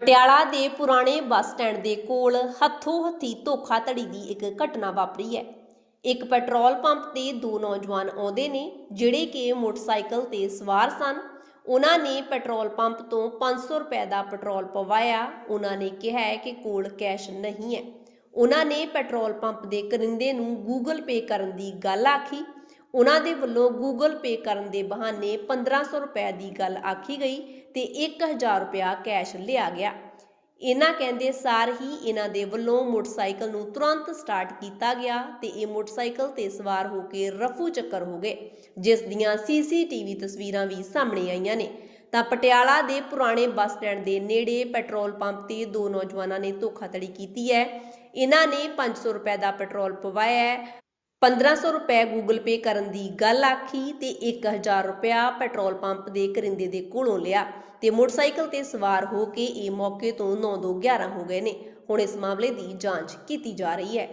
ਪਟਿਆਲਾ ਦੇ ਪੁਰਾਣੇ bus stand ਦੇ ਕੋਲ ਹੱਥੋਂ ਹੱਥੀ ਧੋਖਾਧੜੀ ਦੀ ਇੱਕ ਘਟਨਾ ਵਾਪਰੀ ਹੈ। ਇੱਕ ਪੈਟਰੋਲ ਪੰਪ ਤੇ ਦੋ ਨੌਜਵਾਨ ਆਉਂਦੇ ਨੇ, ਜਿਹੜੇ ਕਿ ਮੋਟਰਸਾਈਕਲ ਤੇ ਸਵਾਰ ਸਨ। ਉਹਨਾਂ ਨੇ ਪੈਟਰੋਲ ਪੰਪ ਤੋਂ 500 ਰੁਪਏ ਦਾ ਪੈਟਰੋਲ ਪਵਾਇਆ। ਉਹਨਾਂ ਨੇ ਕਿਹਾ ਹੈ ਕਿ ਕੋਲ ਕੈਸ਼ ਨਹੀਂ ਹੈ। ਉਹਨਾਂ ਨੇ ਪੈਟਰੋਲ ਪੰਪ ਦੇ ਕਰਿੰਦੇ ਨੂੰ ਗੂਗਲ ਪੇ ਕਰਨ ਦੀ ਗੱਲ ਆਖੀ। ਉਹਨਾਂ ਦੇ ਵੱਲੋਂ ਗੂਗਲ ਪੇ ਕਰਨ ਦੇ ਬਹਾਨੇ 1500 ਰੁਪਏ ਦੀ ਗੱਲ ਆਖੀ ਗਈ ਤੇ 1000 ਰੁਪਇਆ ਕੈਸ਼ ਲਿਆ ਗਿਆ। ਇਹਨਾਂ ਕਹਿੰਦੇ ਸਾਰ ਹੀ ਇਹਨਾਂ ਦੇ ਵੱਲੋਂ ਮੋਟਰਸਾਈਕਲ ਨੂੰ ਤੁਰੰਤ ਸਟਾਰਟ ਕੀਤਾ ਗਿਆ ਤੇ ਇਹ ਮੋਟਰਸਾਈਕਲ ਤੇ ਸਵਾਰ ਹੋ ਕੇ ਰਫੂ ਚੱਕਰ ਹੋ ਗਏ, ਜਿਸ ਦੀਆਂ ਸੀਸੀਟੀਵੀ ਤਸਵੀਰਾਂ ਵੀ ਸਾਹਮਣੇ ਆਈਆਂ ਨੇ। ਤਾਂ ਪਟਿਆਲਾ ਦੇ ਪੁਰਾਣੇ ਬੱਸ ਸਟੈਂਡ ਦੇ ਨੇੜੇ ਪੈਟਰੋਲ ਪੰਪ ਤੇ ਦੋ ਨੌਜਵਾਨਾਂ ਨੇ ਧੋਖਾਧੜੀ ਕੀਤੀ ਹੈ। ਇਹਨਾਂ ਨੇ 500 ਰੁਪਏ ਦਾ ਪੈਟਰੋਲ ਪਵਾਇਆ ਹੈ। 1500 ਰੁਪਏ ਗੂਗਲ ਪੇ ਕਰਨ ਦੀ ਗੱਲ ਆਖੀ ਤੇ 1000 ਰੁਪਇਆ ਪੈਟਰੋਲ ਪੰਪ ਦੇ ਕਰਿੰਦੇ ਦੇ ਕੋਲੋਂ ਲਿਆ ਤੇ ਮੋਟਰਸਾਈਕਲ ਤੇ ਸਵਾਰ ਹੋ ਕੇ ਇਹ ਮੌਕੇ ਤੋਂ 9 ਦੋ 11 ਹੋ ਗਏ ਨੇ। ਹੁਣ ਇਸ ਮਾਮਲੇ ਦੀ ਜਾਂਚ ਕੀਤੀ ਜਾ ਰਹੀ ਹੈ।